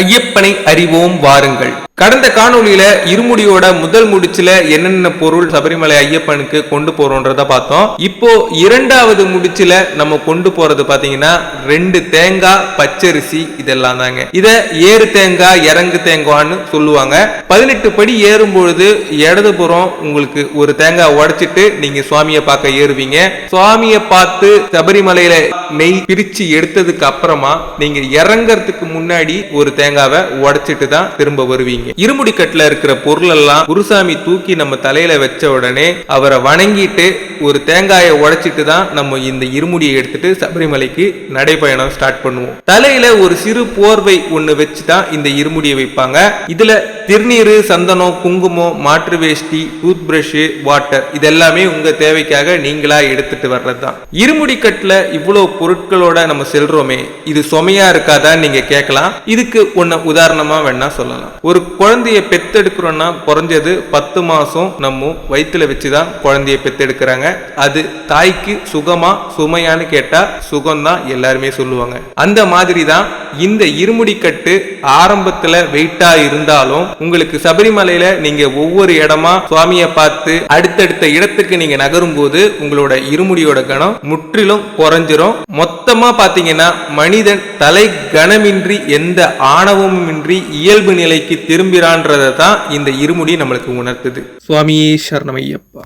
ஐயப்பனை அறிவோம் வாருங்கள். கடந்த காணொலியில இருமுடியோட முதல் முடிச்சுல என்னென்ன பொருள் சபரிமலை ஐயப்பனுக்கு கொண்டு போறோன்றத பார்த்தோம். இப்போ இரண்டாவது முடிச்சுல நம்ம கொண்டு போறது பாத்தீங்கன்னா ரெண்டு தேங்காய் பச்சரிசி இதெல்லாம் தாங்க. இத ஏறு தேங்காய் இறங்கு தேங்காய்னு சொல்லுவாங்க. பதினெட்டு படி ஏறும் பொழுது இடதுபுறம் உங்களுக்கு ஒரு தேங்காய் உடைச்சிட்டு நீங்க சுவாமியை பார்க்க ஏறுவீங்க. சுவாமியை பார்த்து சபரிமலையில நெய் பிரிச்சு எடுத்ததுக்கு அப்புறமா நீங்க இறங்கறதுக்கு முன்னாடி ஒரு தேங்காவை உடைச்சிட்டு தான் திரும்ப வருவீங்க. இருமுடி கட்டுல இருக்கிற பொருள் எல்லாம் குருசாமி தூக்கி நம்ம தலையில வச்ச உடனே அவரை வணங்கிட்டு ஒரு தேங்காயை உடைச்சிட்டு தான் நம்ம இந்த இருமுடியை எடுத்துட்டு சபரிமலைக்கு நடைபயணம் ஸ்டார்ட் பண்ணுவோம். தலையில ஒரு சிறு போர்வை ஒண்ணு வச்சு தான் இந்த இருமுடியை வைப்பாங்க. இதுல திருநீர் சந்தனம் குங்குமம் மாற்று வேஷ்டி டூத் பிரஷ் வாட்டர் இதெல்லாமே உங்க தேவைக்காக நீங்களா எடுத்துட்டு வர்றது தான் இருமுடி கட்டில் இவ்வளவு பொருட்களோட நம்ம செல்றோமே இது சுமையா இருக்காதா நீங்க கேட்கலாம். இதுக்கு ஒன்னு உதாரணமா வேணா சொல்லலாம். ஒரு குழந்தைய பெத்தெடுக்கிறோம்னா குறைஞ்சது பத்து மாசம் நம்ம வயிற்றுல வச்சுதான் குழந்தைய பெத்தெடுக்கிறாங்க. அது தாய்க்கு சுகமா சுமையான்னு கேட்டா சுகம்தான் எல்லாருமே சொல்லுவாங்க. அந்த மாதிரி தான் இந்த இருமுடி கட்டு ஆரம்பத்துல வெயிட்டா இருந்தாலும் உங்களுக்கு சபரிமலையில நீங்க ஒவ்வொரு இடமா சுவாமியை பார்த்து அடுத்தடுத்த இடத்துக்கு நீங்க நகரும் போது உங்களோட இருமுடியோட கணம் முற்றிலும் குறைஞ்சிரும். மொத்தமா பாத்தீங்கன்னா மனிதன் தலை கனமின்றி எந்த ஆணவமுமின்றி இயல்பு நிலைக்கு திரும்பிறான்றதை தான் இந்த இருமுடி நம்மளுக்கு உணர்த்துது. சுவாமியே சரணமையப்பா.